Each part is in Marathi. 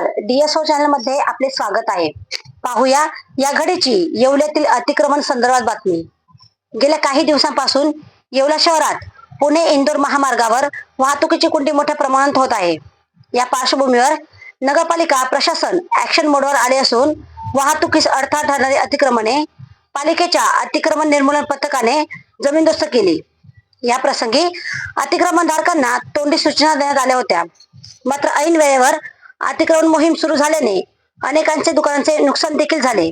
डीएसओ चॅनलमध्ये आपले स्वागत आहे. पाहूया या घडीची येवल्यातील अतिक्रमण संदर्भात बातमी. गेल्या काही दिवसांपासून येवला शहरात पुणे इंदोर महामार्गावर वाहतुकीची कुंडी मोठ्या प्रमाणात होत आहे. या पार्श्वभूमीवर नगरपालिका प्रशासन ऍक्शन मोडवर आले असून वाहतुकीस अडथळा ठरणारी अतिक्रमणे पालिकेच्या अतिक्रमण निर्मूलन पथकाने जमीनदोस्त केली. या प्रसंगी अतिक्रमणधारकांना तोंडी सूचना देण्यात आल्या होत्या. मात्र ऐन वेळेवर अतिक्रमण मोहीम सुरू झाल्याने अनेकांचे दुकानांचे नुकसान देखील झाले.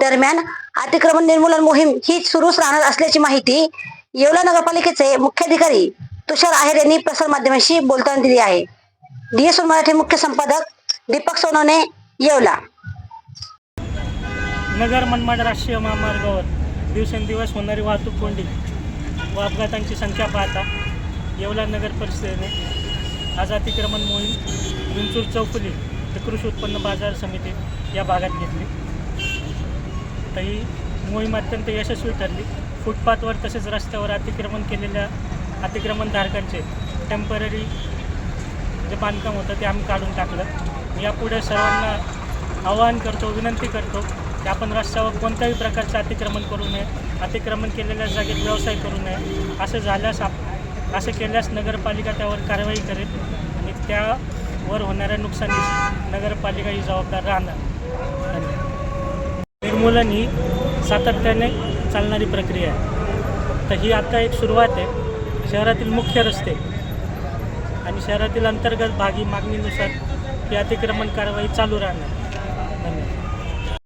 दरम्यान अतिक्रमण निर्मूलन मोहीम ही सुरूच राहणार असल्याची माहिती येवला नगरपालिकेचे मुख्याधिकारी तुषार आहेर यांनी प्रसारमाध्यमांशी बोलताना दिली आहे. डीएसओ मराठी मुख्य संपादक दीपक सोनवणे येवला. नगर मनमाड राष्ट्रीय महामार्गावर दिवसेंदिवस होणारी वाहतूक कोंडी व अपघातांची संख्या पाहता येवला नगर परिषदेने आज अतिक्रमण मोहीम विंचूर चौफुली ते कृषी उत्पन्न बाजार समिती या भागात घेतली. तर ही मोहीम अत्यंत यशस्वी ठरली. फुटपाथवर तसेच रस्त्यावर अतिक्रमण केलेल्या अतिक्रमणधारकांचे टेंपररी जे बांधकाम होतं ते आम्ही काढून टाकलं. यापुढे सर्वांना आवाहन करतो विनंती करतो की आपण रस्त्यावर कोणत्याही प्रकारचं अतिक्रमण करू नये अतिक्रमण केलेल्या जागेत व्यवसाय करू नये असं झाल्यास आप असं केल्यास नगरपालिका त्यावर कारवाई करेल आणि त्या वर होणाऱ्या नुकसानीस नगरपालिका ही जबाबदार राहणार. निर्मूलन ही सातत्याने चालणारी प्रक्रिया आहे. तर ही आता एक सुरुवात आहे. शहरातील मुख्य रस्ते आणि शहरातील अंतर्गत भागी मागणीनुसार ही अतिक्रमण कारवाई चालू राहणार. धन्यवाद.